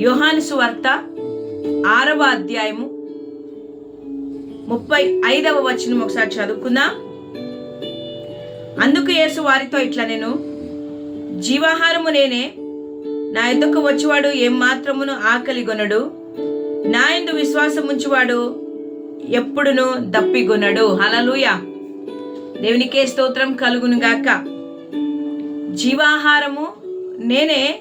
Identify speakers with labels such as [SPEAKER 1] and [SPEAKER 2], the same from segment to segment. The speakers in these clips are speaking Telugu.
[SPEAKER 1] యోహాను సువార్త ఆరవ అధ్యాయము ముప్పై ఐదవ వచనం ఒకసారి చదువుకుందాం. అందుకు యేసు వారితో ఇట్లా నేను జీవాహారము నేనే నా ఎందుకు వచ్చేవాడు ఏం మాత్రమును ఆకలి గొనడు నా ఎందు విశ్వాసం ఉంచువాడు ఎప్పుడును దప్పిగొనడు. హలలుయ దేవునికే స్తోత్రం కలుగును గాక జీవాహారము నేనే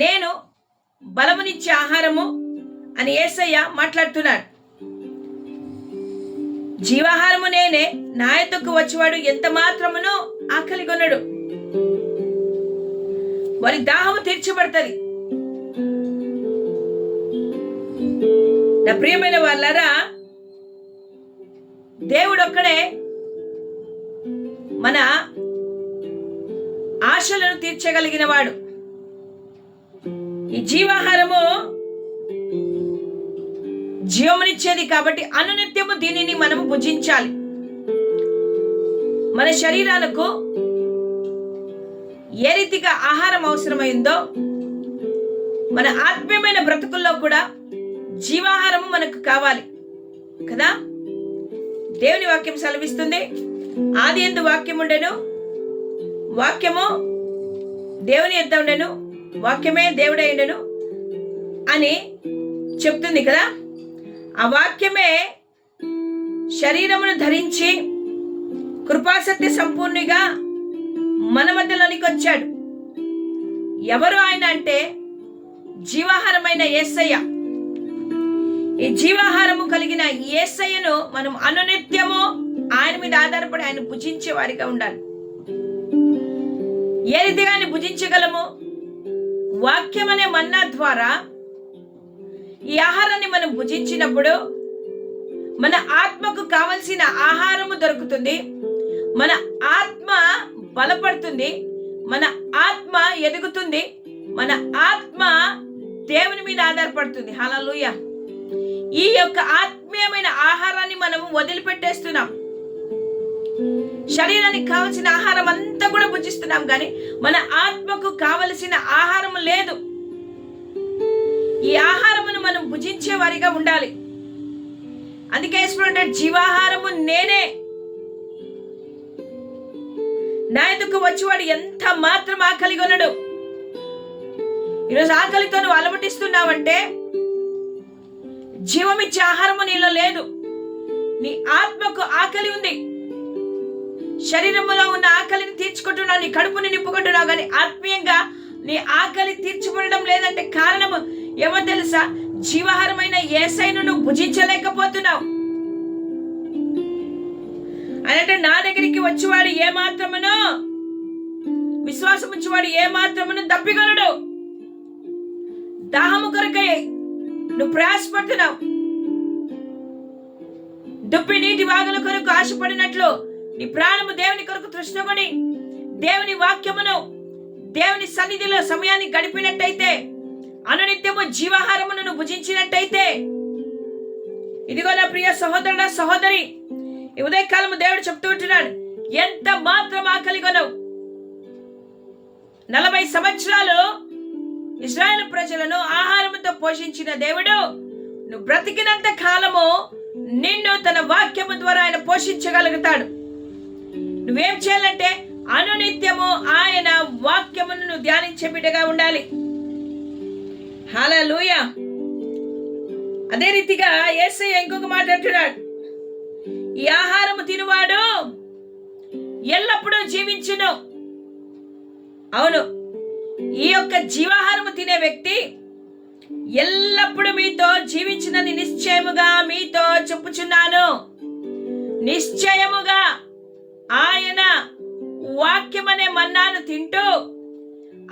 [SPEAKER 1] నేను బలమునిచ్చే ఆహారము అని ఏసయ్య మాట్లాడుతున్నాడు. జీవాహారము నేనే నా ఎద్దుకు వచ్చేవాడు ఎంత మాత్రమునో ఆకలి కొనడు వారి దాహము తీర్చబడుతుంది. నా ప్రియమైన వాళ్ళరా దేవుడు ఒక్కడే మన ఆశలను తీర్చగలిగిన వాడు ఈ జీవాహారము జీవమునిచ్చేది కాబట్టి అనునిత్యము దీనిని మనము భుజించాలి. మన శరీరాలకు ఏ రీతిగా ఆహారం అవసరమైందో మన ఆత్మీయమైన బ్రతుకుల్లో కూడా జీవాహారము మనకు కావాలి. కదా? దేవుని వాక్యం సెలవిస్తుంది. ఆది ఎందు వాక్యం ఉండెను వాక్యము దేవుని ఎద్ద ఉండెను. వాక్యమే దేవుడై అని చెప్తుంది కదా. ఆ వాక్యమే శరీరమును ధరించి కృపాసక్తి సంపూర్ణిగా మన మధ్యలోనికి వచ్చాడు. ఎవరు ఆయన అంటే జీవాహారమైన ఏసయ్య. ఈ జీవాహారము కలిగిన ఏసయ్యను మనం అనునిత్యము ఆయన మీద ఆధారపడి ఆయన భుజించే వారిగా ఉండాలి. ఏ రీతిగా ఆయన భుజించగలము? వాక్యం అనే మన్నా ద్వారా ఈ ఆహారాన్ని మనం భుజించినప్పుడు మన ఆత్మకు కావలసిన ఆహారము దొరుకుతుంది. మన ఆత్మ బలపడుతుంది. మన ఆత్మ ఎదుగుతుంది. మన ఆత్మ దేవుని మీద ఆధారపడుతుంది. హలలుయ ఈ యొక్క ఆత్మీయమైన ఆహారాన్ని మనము వదిలిపెట్టేస్తున్నాం. శరీరానికి కావలసిన ఆహారం అంతా కూడా భుజిస్తున్నాం కానీ మన ఆత్మకు కావలసిన ఆహారం లేదు. ఈ ఆహారమును మనం భుజించే వారిగా ఉండాలి. అందుకే యేసు జీవాహారము నేనే. నా ఎదుకు వచ్చేవాడు ఎంత మాత్రం ఆకలి కొనడు. ఈరోజు ఆకలితో నువ్వు అలమటిస్తున్నావంటే జీవమిచ్చే ఆహారము నీలో లేదు. నీ ఆత్మకు ఆకలి ఉంది. శరీరంలో ఉన్న ఆకలిని తీర్చుకుంటున్నావు నీ కడుపుని నింపుకుంటున్నావు కానీ ఆత్మీయంగా నీ ఆకలి తీర్చుకోవడం లేదంటే కారణము ఏమో తెలుసా? జీవహారమైన ఏసైను నువ్వు భుజించలేకపోతున్నావు. అంటే నా దగ్గరికి వచ్చేవాడు ఏ మాత్రమును విశ్వాసం వచ్చేవాడు ఏ మాత్రమును దప్పిగలడు దాహము కొరకై నువ్వు ప్రయాసపడుతున్నావు. దుప్పి నీటి వాగుల కొరకు ఆశపడినట్లు నీ ప్రాణము దేవుని కొరకు తృష్ణకొని దేవుని వాక్యమును దేవుని సన్నిధిలో సమయాన్ని గడిపినట్టయితే అనునిత్యము జీవాహారమును నువ్వు భుజించినట్టయితే ఇదిగో నా ప్రియ సహోదరుడ సహోదరి ఈ ఉదయకాలము దేవుడు చెప్తూ ఉంటున్నాడు ఎంత మాత్రం ఆకలి కొనవు. నలభై సంవత్సరాలు ఇస్రాయేల్ ప్రజలను ఆహారముతో పోషించిన దేవుడు నువ్వు బ్రతికినంత కాలము నిన్ను తన వాక్యము ద్వారా ఆయన పోషించగలుగుతాడు. నువ్వేం చేయాలంటే అనునిత్యము ఆయన వాక్యమును నువ్వు ధ్యానించే బిడ్డగా ఉండాలి. హల్లెలూయ. అదే రీతిగా యేసయ్య ఇంకొక మాట అంటున్నాడు. ఈ ఆహారము తినువాడు ఎల్లప్పుడూ జీవించును. అవును ఈ యొక్క జీవాహారము తినే వ్యక్తి ఎల్లప్పుడూ మీతో జీవించినని నిశ్చయముగా మీతో చెప్పుచున్నాను. నిశ్చయముగా. ఆయన వాక్యమనే మన్నాను తింటూ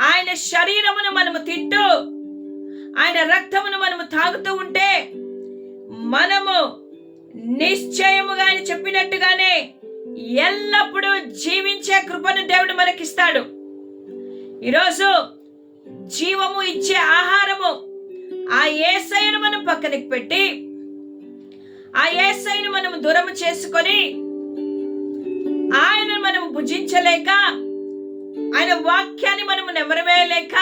[SPEAKER 1] ఆయన శరీరమును మనము తింటూ ఆయన రక్తమును మనము తాగుతూ ఉంటే మనము నిశ్చయముగా ఆయన చెప్పినట్టుగానే ఎల్లప్పుడూ జీవించే కృపను దేవుడు మనకిస్తాడు. ఈరోజు జీవము ఇచ్చే ఆహారము ఆ ఏసైను మనం పక్కనకి పెట్టి ఆ ఏసైను మనం దూరము చేసుకొని భుజించలేక ఆయన వాక్యాన్ని మనము నెమరవేయలేక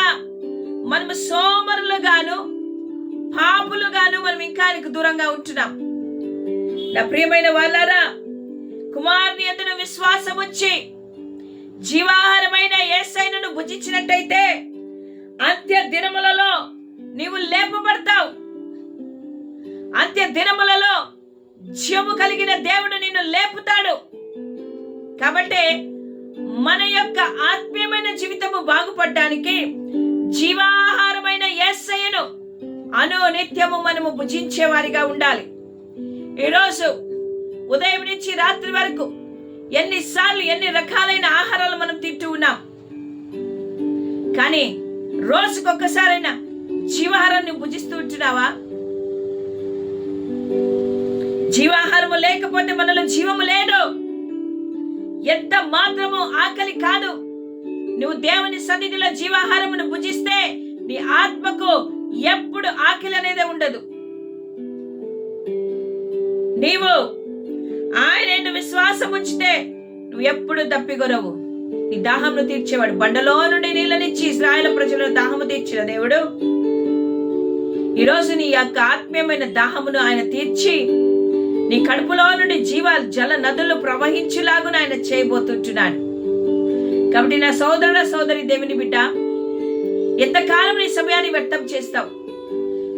[SPEAKER 1] మనము సోమరులుగాను పాపులుగాను మనం ఇంకా ఆయనకు దూరంగా ఉంటున్నాం. నా ప్రియమైన వాళ్ళారా కుమారుని ఎందును విశ్వాసం వచ్చి జీవాహారమైన ఏసైనను భుజించినట్టయితే అంత్య దినములలో నీవు లేపబడతావు. అంత్య దినములలో జీవము కలిగిన దేవుడు నిన్ను లేపుతాడు. కాబట్టి మన యొక్క ఆత్మీయమైన జీవితము బాగుపడడానికి జీవాహారమైన ఏసయ్యను అను నిత్యము మనము భుజించే వారిగా ఉండాలి. ఈరోజు ఉదయం నుంచి రాత్రి వరకు ఎన్నిసార్లు ఎన్ని రకాలైన ఆహారాలు మనం తింటూ ఉన్నాం. కానీ రోజుకొక్కసారైనా జీవాహారాన్ని భుజిస్తూ ఉంటున్నావా? జీవాహారము లేకపోతే మనలో జీవము లేదు. ఎంత మాత్రము ఆకలి కాదు. నువ్వు దేవుని సన్నిధిలో జీవాహారమును భుజిస్తే నీ ఆత్మకు ఎప్పుడు ఆకలి అనేది ఉండదు. నీవు ఆయన విశ్వాసం ఉంచితే నువ్వు ఎప్పుడు తప్పిగొరవు. నీ దాహమును తీర్చేవాడు బండలో నుండి నీళ్ళనిచ్చి ఇస్రాయల ప్రజలను దాహము తీర్చిన దేవుడు. ఈరోజు నీ యొక్క ఆత్మీయమైన దాహమును ఆయన తీర్చి నీ కడుపులో నుండి జీవ జల నదులు ప్రవహించులాగున ఆయన చేయబోతుంటున్నాడు. కాబట్టి నా సోదరుడ సోదరి దేవుని బిడ్డ ఎంతకాలం నీ సమయాన్ని వ్యర్థం చేస్తావు?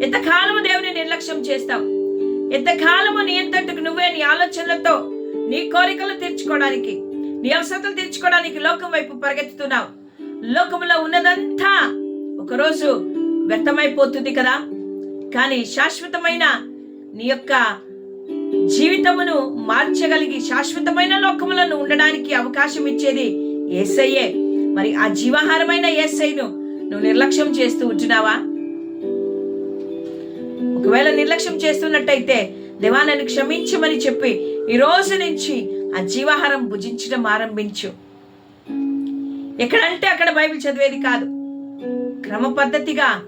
[SPEAKER 1] ఎంతకాలము దేవుని నిర్లక్ష్యం చేస్తావు? ఎంతకాలము నీ ఎంతటికి నువ్వే నీ ఆలోచనలతో నీ కోరికలు తీర్చుకోవడానికి నీ అవసరతలు తీర్చుకోవడానికి లోకం వైపు పరిగెత్తుతున్నావు? లోకంలో ఉన్నదంతా ఒకరోజు వ్యర్థమైపోతుంది కదా? కానీ శాశ్వతమైన నీ యొక్క జీవితమును మార్చగలిగి శాశ్వతమైన లోకములను ఉండడానికి అవకాశం ఇచ్చేది ఏసయ్యే. మరి ఆ జీవాహారమైన ఏసైను నువ్వు నిర్లక్ష్యం చేస్తూ ఉంటున్నావా? ఒకవేళ నిర్లక్ష్యం చేస్తున్నట్టయితే దేవా నన్ను క్షమించమని చెప్పి ఈ రోజు నుంచి ఆ జీవాహారం భుజించడం ఆరంభించు. ఎక్కడంటే అక్కడ బైబిల్ చదివేది కాదు. క్రమ పద్ధతిగా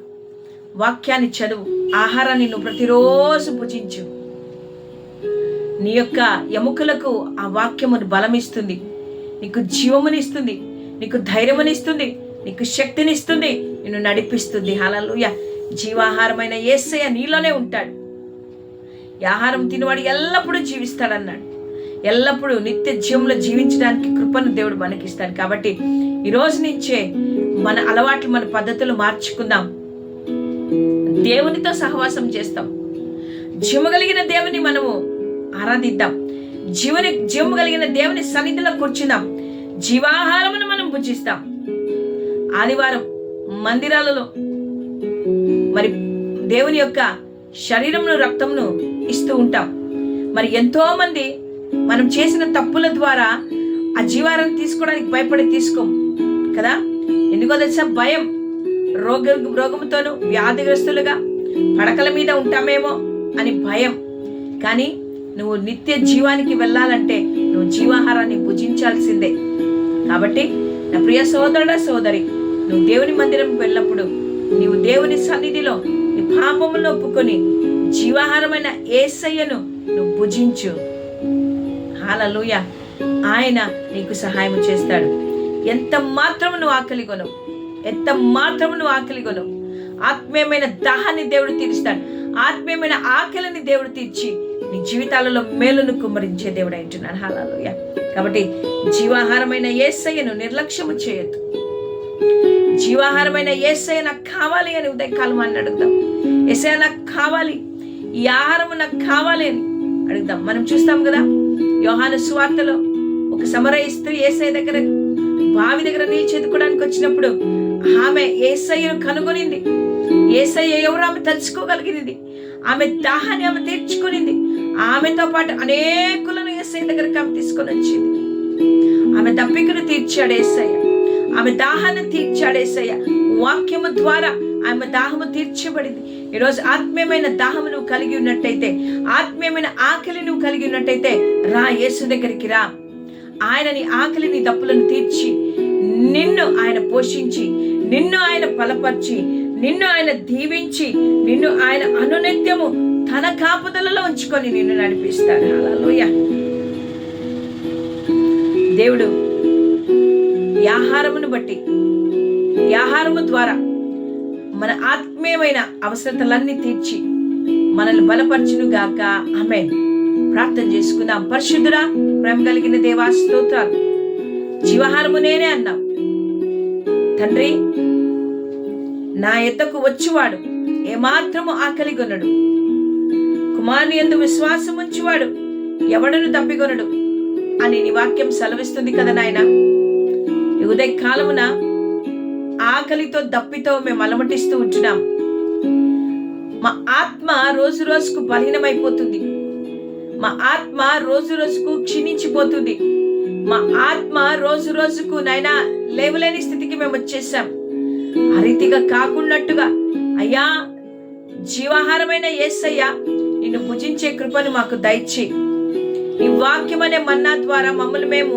[SPEAKER 1] వాక్యాన్ని చదువు. ఆహారాన్ని నువ్వు ప్రతిరోజు భుజించు. నీ యొక్క ఎముకలకు ఆ వాక్యమును బలమిస్తుంది. నీకు జీవమునిస్తుంది. నీకు ధైర్యమునిస్తుంది. నీకు శక్తినిస్తుంది. నిన్ను నడిపిస్తుంది. హలలుయ జీవాహారమైన ఏసయ్య నీలోనే ఉంటాడు. ఈ ఆహారం తినవాడు ఎల్లప్పుడూ జీవిస్తాడన్నాడు. ఎల్లప్పుడూ నిత్య జీవంలో జీవించడానికి కృపను దేవుడు మనకిస్తాడు. కాబట్టి ఈ రోజు నుంచే మన అలవాట్లు మన పద్ధతులు మార్చుకుందాం. దేవునితో సహవాసం చేస్తాం. జీవము కలిగిన దేవుని మనము ఆరాధిద్దాం. జీవని జీవము కలిగిన దేవుని సన్నిధిలో కూర్చుందాం. జీవాహారమును మనం పూజిస్తాం. ఆదివారం మందిరాలలో మరి దేవుని యొక్క శరీరమును రక్తమును ఇస్తూ ఉంటాం. మరి ఎంతో మంది మనం చేసిన తప్పుల ద్వారా ఆ జీవారం తీసుకోవడానికి భయపడి తీసుకోం కదా? ఎందుకో తెలుసా? భయం. రోగ రోగముతోను వ్యాధిగ్రస్తులుగా పడకల మీద ఉంటామేమో అని భయం. కానీ నువ్వు నిత్య జీవానికి వెళ్ళాలంటే నువ్వు జీవాహారాన్ని భుజించాల్సిందే. కాబట్టి నా ప్రియ సోదరుడ సోదరి నువ్వు దేవుని మందిరం వెళ్ళినప్పుడు నీవు దేవుని సన్నిధిలో నీ పాపములను ఒప్పుకొని జీవాహారమైన ఏసయ్యను నువ్వు భుజించు. హాలలుయ ఆయన నీకు సహాయం చేస్తాడు. ఎంత మాత్రము నువ్వు ఆకలి కొనవు. ఎంత మాత్రము నువ్వు ఆకలి కొనవు. ఆత్మీయమైన దాహాన్ని దేవుడు తీరుస్తాడు. ఆత్మీయమైన ఆకలిని దేవుడు తీర్చి నీ జీవితాలలో మేలును కుమ్మరించే దేవుడు అంటున్నాను హాలలోయ కాబట్టి జీవాహారమైన ఏసయ్యను నిర్లక్ష్యము చేయొద్దు. జీవాహారమైన ఏసయ్య నాకు కావాలి అని ఉదయకాలం అని అడుగుదాం. ఏసయ్య నాకు కావాలి. ఈ ఆహారము నాకు కావాలి అని అడుగుదాం. మనం చూస్తాం కదా యోహాను సువార్తలో ఒక సమరయ స్త్రీ ఏసఐ దగ్గర బావి దగ్గర నీళ్ళు చేతుకోవడానికి వచ్చినప్పుడు ఆమె ఏసయ్యను కనుగొనింది. ఏసయ్య ఎవరు ఆమె తలుచుకోగలిగింది ఆమె దాహాన్ని ఆమె తీర్చుకునింది. ఆమెతో పాటు అనేకులను ఏసై దగ్గర ఆమె తీసుకొని వచ్చింది. ఆమె దప్పికను తీర్చాడు ఏసయ్య. ఆమె దాహాన్ని తీర్చాడు ఏసయ్య. వాక్యము ద్వారా ఆమె దాహము తీర్చబడింది. ఈరోజు ఆత్మీయమైన దాహము నువ్వు కలిగి ఉన్నట్టయితే ఆత్మీయమైన ఆకలి నువ్వు కలిగి ఉన్నట్టయితే రా యేసు దగ్గరికి రా. ఆయన నీ ఆకలిని దప్పులను తీర్చి నిన్ను ఆయన పోషించి నిన్ను ఆయన బలపరిచి నిన్ను ఆయన దీవించి నిన్ను ఆయన అనునిత్యము తన కాపుదలలో ఉంచుకొని నిన్ను నడిపిస్తాడు. హల్లెలూయ. దేవుడు ఈ ఆహారమును బట్టి ఈ ఆహారము ద్వారా మన ఆత్మీయమైన అవసరతలన్నీ తీర్చి మనల్ని బలపరచును గాక ఆమె ప్రార్థన చేసుకుందాం. పరిశుద్ధురా ప్రేమ కలిగిన దేవా స్తోత్రాలు. జీవహారము నేనే అన్నావు. తండ్రి నా ఎద్దకు వచ్చువాడు ఏమాత్రము ఆకలిగొనడు. కుమారుని ఎందు విశ్వాసం ఉంచువాడు. ఎవడను తప్పికొనడు. అని నీ వాక్యం సెలవిస్తుంది కదా నాయన. ఈ ఉదయ కాలమున ఆకలితో దప్పితో మేము అలమటిస్తూ ఉంటున్నాం. మా ఆత్మ రోజు రోజుకు బలహీనమైపోతుంది. మా ఆత్మ రోజు రోజుకు క్షీణించిపోతుంది. మా ఆత్మ రోజు రోజుకు నైనా లేవలేని స్థితికి మేము వచ్చేసాం. ఆ రీతిగా కాకున్నట్టుగా అయ్యా జీవాహారమైన ఏసయ్యా నిన్ను భుజించే కృపను మాకు దయచి ఈ వాక్యం అనే మన్నా ద్వారా మమ్మల్ని మేము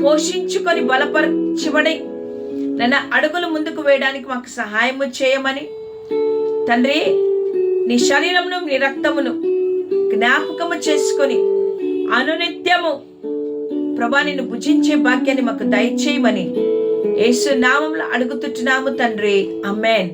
[SPEAKER 1] పోషించుకొని బలపరచబడి నన్ను అడుగులు ముందుకు వేయడానికి మాకు సహాయము చేయమని తండ్రి నీ శరీరమును నీ రక్తమును జ్ఞాపకము చేసుకొని అనునిత్యము ప్రభా నిన్ను భుజించే భాగ్యాన్ని మాకు దయచేయమని యేసు నామంలో అడుగుతుంటున్నాము తండ్రి. అమ్మేన్